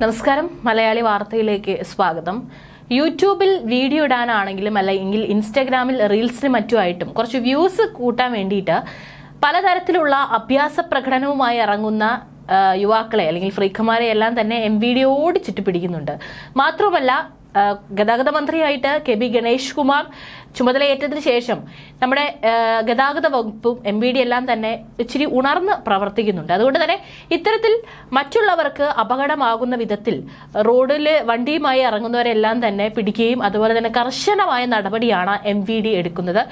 നമസ്കാരം. മലയാളി വാർത്തയിലേക്ക് സ്വാഗതം. യൂട്യൂബിൽ വീഡിയോ ഇടാനാണെങ്കിലും അല്ലെങ്കിൽ ഇൻസ്റ്റാഗ്രാമിൽ റീൽസിന് മറ്റുമായിട്ടും കുറച്ച് വ്യൂസ് കൂട്ടാൻ വേണ്ടിയിട്ട് പലതരത്തിലുള്ള അഭ്യാസ പ്രകടനവുമായി ഇറങ്ങുന്ന യുവാക്കളെ അല്ലെങ്കിൽ ഫ്രീക്കന്മാരെ എല്ലാം തന്നെ എം വീഡിയോട് ചുറ്റിപ്പിടിക്കുന്നുണ്ട് മാത്രമല്ല ഗതാഗത മന്ത്രിയായിട്ട് കെ ബി ഗണേഷ് കുമാർ ചുമതലയേറ്റതിനു ശേഷം നമ്മുടെ ഗതാഗത വകുപ്പും എം ബി ഡി എല്ലാം തന്നെ ഇച്ചിരി ഉണർന്ന് പ്രവർത്തിക്കുന്നുണ്ട്. അതുകൊണ്ട് തന്നെ ഇത്തരത്തിൽ മറ്റുള്ളവർക്ക് അപകടമാകുന്ന വിധത്തിൽ റോഡിൽ വണ്ടിയുമായി ഇറങ്ങുന്നവരെല്ലാം തന്നെ പിടിക്കുകയും അതുപോലെ തന്നെ കർശനമായ നടപടിയാണ് എം വി ഡി എടുക്കുന്നത്.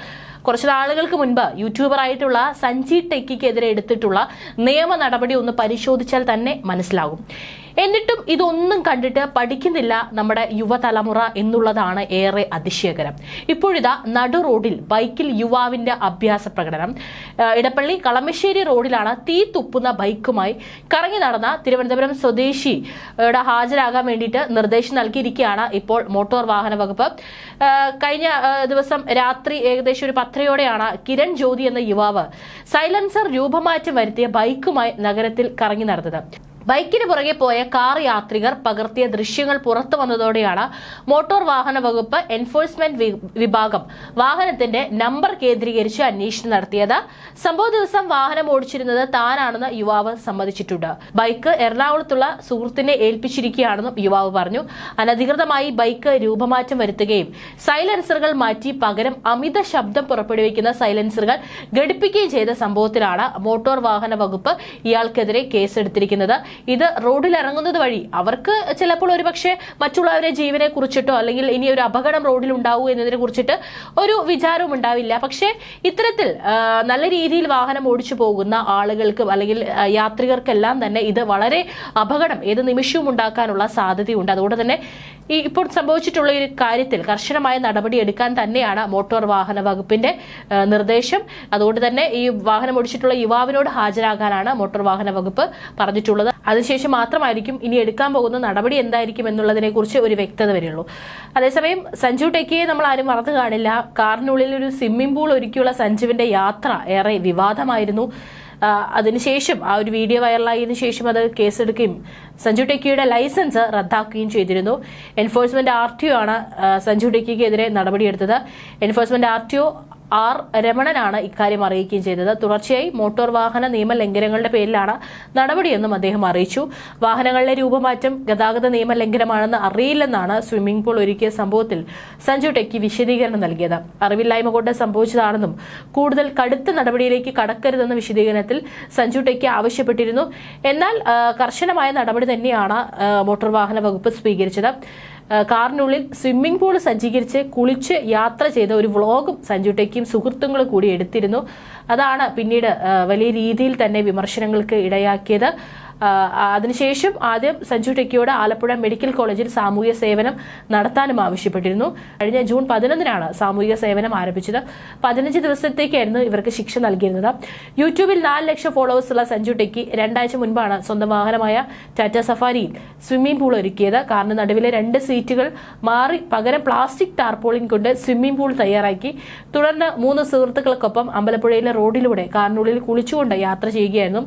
കുറച്ച് നാളുകൾക്ക് മുൻപ് യൂട്യൂബറായിട്ടുള്ള സഞ്ജി ടെക്കിക്കെതിരെ എടുത്തിട്ടുള്ള നിയമ നടപടി ഒന്ന് പരിശോധിച്ചാൽ തന്നെ മനസ്സിലാകും. എന്നിട്ടും ഇതൊന്നും കണ്ടിട്ട് പഠിക്കുന്നില്ല നമ്മുടെ യുവതലമുറ എന്നുള്ളതാണ് ഏറെ അതിശയകരം. ഇപ്പോഴിതാ നടു റോഡിൽ ബൈക്കിൽ യുവാവിന്റെ അഭ്യാസ പ്രകടനം. ഇടപ്പള്ളി കളമശ്ശേരി റോഡിലാണ് തീ തുപ്പുന്ന ബൈക്കുമായി കറങ്ങി നടന്ന തിരുവനന്തപുരം സ്വദേശിയുടെ ഹാജരാകാൻ വേണ്ടിയിട്ട് നിർദ്ദേശം നൽകിയിരിക്കുകയാണ് ഇപ്പോൾ മോട്ടോർ വാഹന വകുപ്പ്. കഴിഞ്ഞ ദിവസം രാത്രി ഏകദേശം ഒരു പത്തരയോടെയാണ് കിരൺ ജ്യോതി എന്ന യുവാവ് സൈലൻസർ രൂപമാറ്റം വരുത്തിയ ബൈക്കുമായി നഗരത്തിൽ കറങ്ങി നടന്നത്. ബൈക്കിന് പുറകെ പോയ കാർ യാത്രികർ പകർത്തിയ ദൃശ്യങ്ങൾ പുറത്തു വന്നതോടെയാണ് മോട്ടോർ വാഹന വകുപ്പ് എൻഫോഴ്സ്മെന്റ് വിഭാഗം വാഹനത്തിന്റെ നമ്പർ കേന്ദ്രീകരിച്ച് അന്വേഷണം നടത്തിയത്. സംഭവ ദിവസം വാഹനം ഓടിച്ചിരുന്നത് താനാണെന്ന് യുവാവ് സമ്മതിച്ചിട്ടുണ്ട്. ബൈക്ക് എറണാകുളത്തുള്ള സുഹൃത്തിനെ ഏൽപ്പിച്ചിരിക്കുകയാണെന്നും യുവാവ് പറഞ്ഞു. അനധികൃതമായി ബൈക്ക് രൂപമാറ്റം വരുത്തുകയും സൈലൻസറുകൾ മാറ്റി പകരം അമിത ശബ്ദം പുറപ്പെടുവിക്കുന്ന സൈലൻസറുകൾ ഘടിപ്പിക്കുകയും ചെയ്ത സംഭവത്തിലാണ് മോട്ടോർ വാഹന വകുപ്പ് ഇയാൾക്കെതിരെ കേസെടുത്തിരിക്കുന്നത്. ഇത് റോഡിൽ ഇറങ്ങുന്നത് വഴി അവർക്ക് ചിലപ്പോൾ ഒരുപക്ഷെ മറ്റുള്ളവരെ ജീവനെ കുറിച്ചിട്ടോ അല്ലെങ്കിൽ ഇനി ഒരു അപകടം റോഡിൽ ഉണ്ടാവൂ എന്നതിനെ കുറിച്ചിട്ട് ഒരു വിചാരവും ഉണ്ടാവില്ല. പക്ഷേ ഇത്തരത്തിൽ നല്ല രീതിയിൽ വാഹനം ഓടിച്ചു പോകുന്ന ആളുകൾക്കും അല്ലെങ്കിൽ യാത്രികർക്കെല്ലാം തന്നെ ഇത് വളരെ അപകടം ഏത് നിമിഷവും ഉണ്ടാക്കാനുള്ള സാധ്യതയുണ്ട്. അതുകൊണ്ട് തന്നെ ഈ ഇപ്പോൾ സംഭവിച്ചിട്ടുള്ള ഒരു കാര്യത്തിൽ കർശനമായ നടപടി എടുക്കാൻ തന്നെയാണ് മോട്ടോർ വാഹന വകുപ്പിന്റെ നിർദ്ദേശം. അതുകൊണ്ട് തന്നെ ഈ വാഹനം ഓടിച്ചിട്ടുള്ള യുവാവിനോട് ഹാജരാകാനാണ് മോട്ടോർ വാഹന വകുപ്പ് പറഞ്ഞിട്ടുള്ളത്. അതിനുശേഷം മാത്രമായിരിക്കും ഇനി എടുക്കാൻ പോകുന്ന നടപടി എന്തായിരിക്കും എന്നുള്ളതിനെ കുറിച്ച് ഒരു വ്യക്തത വരെയുള്ളൂ അതേസമയം സഞ്ജു ടെക്കിയെ നമ്മൾ ആരും മറന്നു കാണില്ല. കാറിനുള്ളിൽ ഒരു സ്വിമ്മിംഗ് പൂൾ ഒരുക്കിയുള്ള സഞ്ജുവിന്റെ യാത്ര ഏറെ വിവാദമായിരുന്നു. അതിനുശേഷം ആ ഒരു വീഡിയോ വൈറലായതിനു ശേഷം അത് കേസെടുക്കുകയും സഞ്ജു ടെക്കിയുടെ ലൈസൻസ് റദ്ദാക്കുകയും ചെയ്തിരുന്നു. എൻഫോഴ്സ്മെന്റ് ആർ ടി ഒ ആണ് സഞ്ജു ടെക്കിക്കെതിരെ നടപടിയെടുത്തത്. Enforcement R T O R രമണനാണ് ഇക്കാര്യം അറിയിക്കുകയും ചെയ്തത്. തുടർച്ചയായി മോട്ടോർ വാഹന നിയമ ലംഘനങ്ങളുടെ പേരിലാണ് നടപടിയെന്നും അദ്ദേഹം അറിയിച്ചു. വാഹനങ്ങളിലെ രൂപമാറ്റം ഗതാഗത നിയമ ലംഘനമാണെന്ന് അറിയില്ലെന്നാണ് സ്വിമ്മിംഗ് പൂൾ ഒരുക്കിയ സംഭവത്തിൽ സഞ്ജു ടെക്കി വിശദീകരണം നൽകിയത്. അറിവില്ലായ്മ കൊണ്ട് സംഭവിച്ചതാണെന്നും കൂടുതൽ കടുത്ത നടപടിയിലേക്ക് കടക്കരുതെന്ന വിശദീകരണത്തിൽ സഞ്ജു ടെക്കി ആവശ്യപ്പെട്ടിരുന്നു. എന്നാൽ കർശനമായ നടപടി തന്നെയാണ് മോട്ടോർ വാഹന വകുപ്പ് സ്വീകരിച്ചത്. കാറിനുള്ളിൽ സ്വിമ്മിംഗ് പൂൾ സജ്ജീകരിച്ച് കുളിച്ച് യാത്ര ചെയ്ത ഒരു വ്ളോഗും സഞ്ജു ടെക്കിയും സുഹൃത്തുക്കളും കൂടി എടുത്തിരുന്നു. അതാണ് പിന്നീട് വലിയ രീതിയിൽ തന്നെ വിമർശനങ്ങൾക്ക് ഇടയാക്കിയത്. അതിനുശേഷം ആദ്യം സഞ്ജു ടെക്കിയോട് ആലപ്പുഴ മെഡിക്കൽ കോളേജിൽ സാമൂഹ്യ സേവനം നടത്താനും ആവശ്യപ്പെട്ടിരുന്നു. കഴിഞ്ഞ ജൂൺ പതിനൊന്നിനാണ് സാമൂഹിക സേവനം ആരംഭിച്ചത്. പതിനഞ്ച് ദിവസത്തേക്കായിരുന്നു ഇവർക്ക് ശിക്ഷ നൽകിയിരുന്നത്. യൂട്യൂബിൽ നാല് ലക്ഷം ഫോളോവേഴ്സ് ഉള്ള സഞ്ജു ടെക്കി രണ്ടാഴ്ച മുൻപാണ് സ്വന്തം വാഹനമായ ടാറ്റ സഫാരിയിൽ സ്വിമ്മിംഗ് പൂൾ ഒരുക്കിയത്. കാരണം നടുവിലെ രണ്ട് സീറ്റുകൾ മാറി പകരം പ്ലാസ്റ്റിക് ടാർപോളിൻ കൊണ്ട് സ്വിമ്മിംഗ് പൂൾ തയ്യാറാക്കി. തുടർന്ന് മൂന്ന് സുഹൃത്തുക്കൾക്കൊപ്പം അമ്പലപ്പുഴയിലെ റോഡിലൂടെ കാറിനുള്ളിൽ കുളിച്ചുകൊണ്ട് യാത്ര ചെയ്യുകയായിരുന്നു.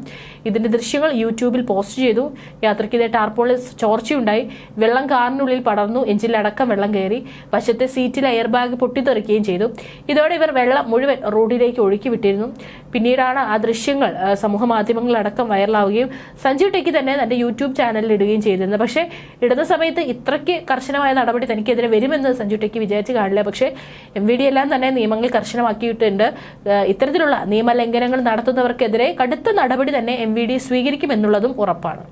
ഇതിന്റെ ദൃശ്യങ്ങൾ യൂട്യൂബിൽ പോസ്റ്റ് ചെയ്തു. യാത്രയ്ക്കിടെ ടാർപോളിൽ ചോർച്ചയുണ്ടായി. വെള്ളം കാറിനുള്ളിൽ പടർന്നു. എഞ്ചിനിലടക്കം വെള്ളം കയറി. വശത്തെ സീറ്റിൽ എയർ ബാഗ് പൊട്ടിത്തെറിക്കുകയും ചെയ്തു. ഇതോടെ ഇവർ വെള്ളം മുഴുവൻ റോഡിലേക്ക് ഒഴുക്കി വിട്ടിരുന്നു. പിന്നീടാണ് ആ ദൃശ്യങ്ങൾ സമൂഹ മാധ്യമങ്ങളിലടക്കം വൈറലാവുകയും സഞ്ജു ടെക്കി തന്നെ തന്റെ യൂട്യൂബ് ചാനലിൽ ഇടുകയും ചെയ്തിരുന്നത് പക്ഷേ ഇടുന്ന സമയത്ത് ഇത്രയ്ക്ക് കർശനമായ നടപടി തനിക്കെതിരെ വരുമെന്ന് സഞ്ജു ടെക്കി വിചാരിച്ച് കാണില്ല. പക്ഷേ എം വി ഡി എല്ലാം തന്നെ നിയമങ്ങൾ കർശനമാക്കിയിട്ടുണ്ട്. ഇത്തരത്തിലുള്ള നിയമലംഘനങ്ങൾ നടത്തുന്നവർക്കെതിരെ കടുത്ത നടപടി തന്നെ എം വി ഡി സ്വീകരിക്കുമെന്നുള്ളതും ഉറപ്പാണ്.